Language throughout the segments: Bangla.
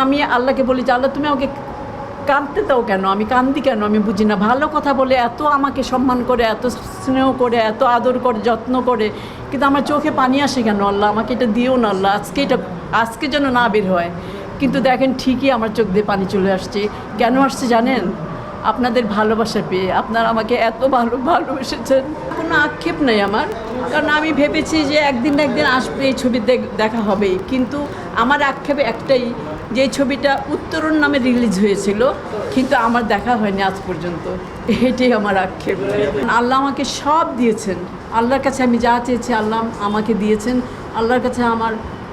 আমি আল্লাহকে বলি যে আল্লাহ, তুমি আমাকে কাঁদতে দাও কেন? আমি কান্দি কেন? আমি বুঝি না। ভালো কথা বলে এত আমাকে সম্মান করে, এত স্নেহ করে, এত আদর করে, যত্ন করে, কিন্তু আমার চোখে পানি আসে কেন? আল্লাহ, আমাকে এটা দিও না আল্লাহ। আজকে এটা, আজকে যেন না বের হয়। কিন্তু দেখেন ঠিকই আমার চোখ দিয়ে পানি চলে আসছে। কেন আসছে জানেন? আপনাদের ভালোবাসা পেয়ে। আপনারা আমাকে এত ভালো, ভালোবেসেছেন। কোনো আক্ষেপ নেই আমার। কারণ আমি ভেবেছি যে একদিন না একদিন আসবে, এই ছবি দেখা হবেই। কিন্তু আমার আক্ষেপ একটাই যে ছবিটা উত্তরণ নামে রিলিজ হয়েছিল, কিন্তু আমার দেখা হয়নি আজ পর্যন্ত। এটাই আমার আক্ষেপ। আল্লাহ আমাকে সব দিয়েছেন। আল্লাহর কাছে আমি যা চেয়েছি আল্লাহ আমাকে দিয়েছেন। আল্লাহর কাছে আমার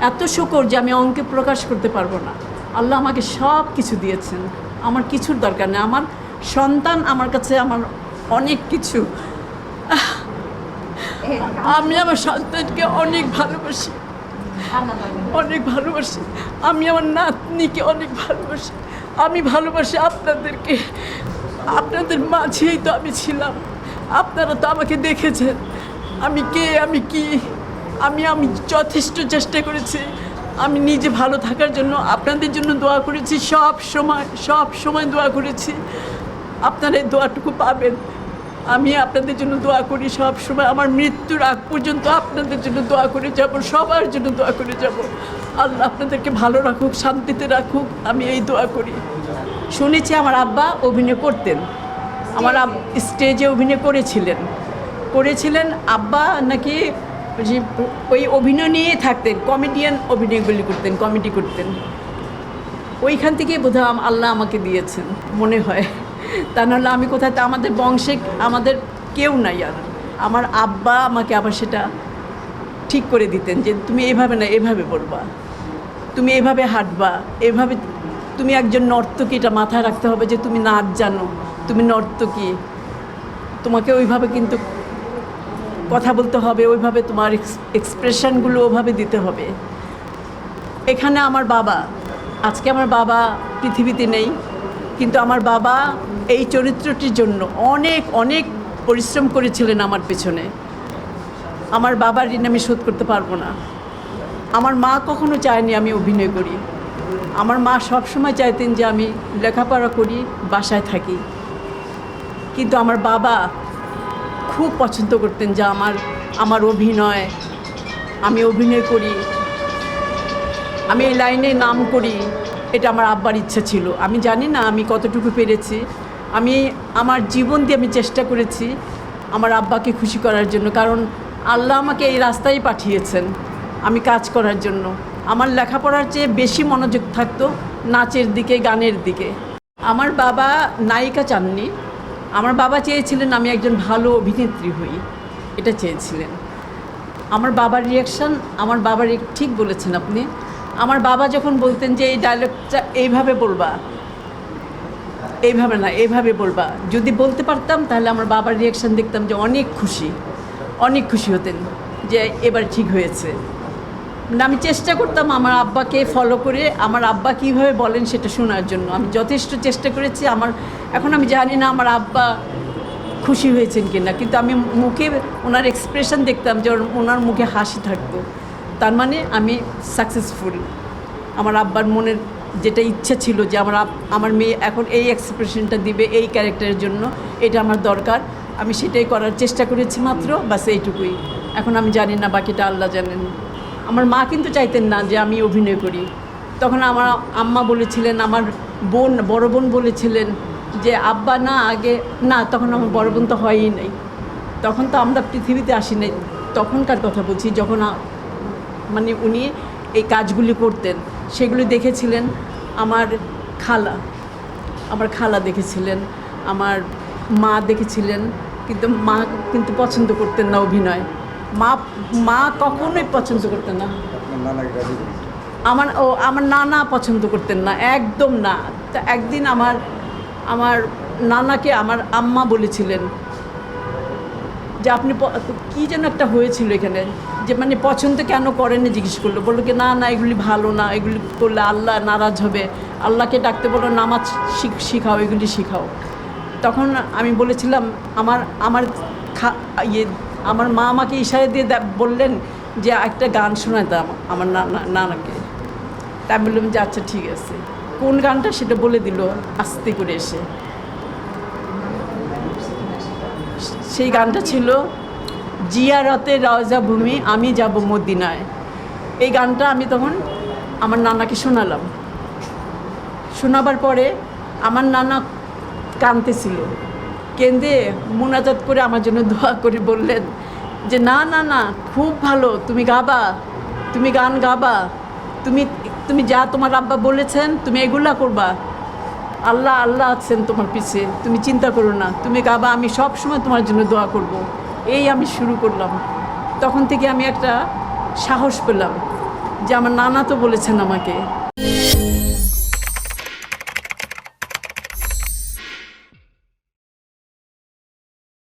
এত শুকর যে আমি অঙ্কে প্রকাশ করতে পারব না। আল্লাহ আমাকে সব কিছু দিয়েছেন। আমার কিছুর দরকার নেই। আমার সন্তান আমার কাছে আমার অনেক কিছু। আমি আমার সন্তানকে অনেক ভালোবাসি। অনেক ভালোবাসি। আমি আমার নাতনিকে অনেক ভালোবাসি। আমি ভালোবাসি আপনাদেরকে। আপনাদের মাঝেই তো আমি ছিলাম। আপনারা তো আমাকে দেখেছেন। আমি কে, আমি কি? আমি আমি যথেষ্ট চেষ্টা করেছি। আমি নিজে ভালো থাকার জন্য আপনাদের জন্য দোয়া করেছি। সব সময় সব সময় দোয়া করেছি। আপনারা এই দোয়াটুকু পাবেন। আমি আপনাদের জন্য দোয়া করি, সব সময় আমার মৃত্যুর আগ পর্যন্ত আপনাদের জন্য দোয়া করে যাব, সবার জন্য দোয়া করে যাব। আল্লাহ আপনাদেরকে ভালো রাখুক, শান্তিতে রাখুক, আমি এই দোয়া করি। শুনেছি আমার আব্বা অভিনয় করতেন। আমার স্টেজে অভিনয় করেছিলেন। করেছিলেন আব্বা নাকি ওই অভিনয় নিয়ে থাকতেন, কমেডিয়ান অভিনয়গুলি করতেন, কমেডি করতেন। ওইখান থেকেই বোধহয় আল্লাহ আমাকে দিয়েছেন, মনে হয়। তা নাহলে আমি কোথায় তা আমাদের বংশে আমাদের কেউ নাই আর। আমার আব্বা আমাকে আবার সেটা ঠিক করে দিতেন যে তুমি এভাবে না, এভাবে বলবা তুমি এভাবে হাঁটবা, এভাবে তুমি একজন নর্তকী, এটা মাথায় রাখতে হবে যে তুমি নাচ জানো, তুমি নর্তকী। তোমাকে ওইভাবে কিন্তু কথা বলতে হবে, ওইভাবে তোমার এক্সপ্রেশনগুলো ওভাবে দিতে হবে। এখানে আমার বাবা, আজকে আমার বাবা পৃথিবীতে নেই। কিন্তু আমার বাবা এই চরিত্রটির জন্য অনেক অনেক পরিশ্রম করেছিলেন আমার পেছনে। আমার বাবার ঋণ আমি শোধ করতে পারব না। আমার মা কখনো চায়নি আমি অভিনয় করি। আমার মা সবসময় চাইতেন যে আমি লেখাপড়া করি, বাসায় থাকি। কিন্তু আমার বাবা খুব পছন্দ করতেন যে আমার আমার অভিনয়, আমি অভিনয় করি। আমি এই লাইনে নাম করি। এটা আমার আব্বার ইচ্ছা ছিল। আমি জানি না আমি কতটুকু পেরেছি। আমি আমার জীবন দিয়ে আমি চেষ্টা করেছি আমার আব্বাকে খুশি করার জন্য, কারণ আল্লাহ আমাকে এই রাস্তায় পাঠিয়েছেন আমি কাজ করার জন্য। আমার লেখাপড়ার চেয়ে বেশি মনোযোগ থাকতো নাচের দিকে, গানের দিকে। আমার বাবা নায়িকা চাননি। আমার বাবা চেয়েছিলেন আমি একজন ভালো অভিনেত্রী হই, এটা চেয়েছিলেন। আমার বাবার রিয়াকশান আমার বাবার ঠিক বলেছেন আপনি আমার বাবা যখন বলতেন যে এই ডায়লগটা এইভাবে বলবা, এইভাবে না, এইভাবে বলবা, যদি বলতে পারতাম তাহলে আমার বাবার রিয়াকশান দেখতাম যে অনেক খুশি অনেক খুশি হতেন যে এবার ঠিক হয়েছে। মানে আমি চেষ্টা করতাম আমার আব্বাকে ফলো করে, আমার আব্বা কীভাবে বলেন সেটা শোনার জন্য। আমি যথেষ্ট চেষ্টা করেছি, আমার, এখন আমি জানি না আমার আব্বা খুশি হয়েছেন কিনা, কিন্তু আমি মুখে ওনার এক্সপ্রেশন দেখতাম যে ওনার মুখে হাসি থাকতো। তার মানে আমি সাকসেসফুল আমার আব্বার মনের যেটা ইচ্ছা ছিল যে আমার আমার মেয়ে এখন এই এক্সপ্রেশনটা দিবে এই ক্যারেক্টারের জন্য, এটা আমার দরকার। আমি সেটাই করার চেষ্টা করেছি মাত্র, বাস এইটুকুই। এখন আমি জানি না বাকিটা আল্লাহ জানেন। আমার মা কিন্তু চাইতেন না যে আমি অভিনয় করি। তখন আমার আম্মা বলেছিলেন, আমার বোন, বড় বোন বলেছিলেন যে, আব্বা, না, আগে, না, তখন আমার বড় বোন তো হয়ই নাই। তখন তো আমরা পৃথিবীতে আসি নাই। তখনকার কথা বলছি, যখন মানে উনি এই কাজগুলি করতেন সেগুলি দেখেছিলেন। আমার খালা আমার খালা দেখেছিলেন আমার মা দেখেছিলেন কিন্তু মা কিন্তু পছন্দ করতেন না অভিনয়। মা মা কখনোই পছন্দ করতেন না। আমার ও আমার নানা পছন্দ করতেন না একদম না। তা একদিন আমার আমার নানাকে আমার আম্মা বলেছিলেন যে আপনি কী যেন একটা হয়েছিল এখানে? যে মানে পছন্দ কেন করেননি জিজ্ঞেস করল। বলল কি, না না, এগুলি ভালো না, এগুলি করলে আল্লাহ নারাজ হবে। আল্লাহকে ডাকতে বলো নামাজ শিখ- শিখাও, এগুলি শিখাও। তখন আমি বলেছিলাম, আমার আমার খা ইয়ে আমার মা আমাকে ইশারা দিয়ে বললেন যে একটা গান শোনায় দাম আমার নানা নানাকে। তাই বললাম যে আচ্ছা ঠিক আছে। কোন গানটা? সেটা বলে দিল, আস্তে করে এসে। সেই গানটা ছিল, জিয়ারতে রাজা ভূমি, আমি যাব মদিনায়। এই গানটা আমি তখন আমার নানাকে শোনালাম। শোনাবার পরে আমার নানা কাঁদতেছিল। কেঁদে মোনাজাত করে আমার জন্য দোয়া করে বললেন, যে না না না, খুব ভালো, তুমি গাবা, তুমি গান গাবা, তুমি তুমি যা তোমার আব্বা বলেছেন, তুমি এগুলা করবা। আল্লাহ আল্লাহ আছেন তোমার পিছে। তুমি চিন্তা করো না। তুমি গাবা আমি সব সময় তোমার জন্য দোয়া করব। এই আমি শুরু করলাম। তখন থেকে আমি একটা সাহস পেলাম যে আমার নানা তো বলেছেন আমাকে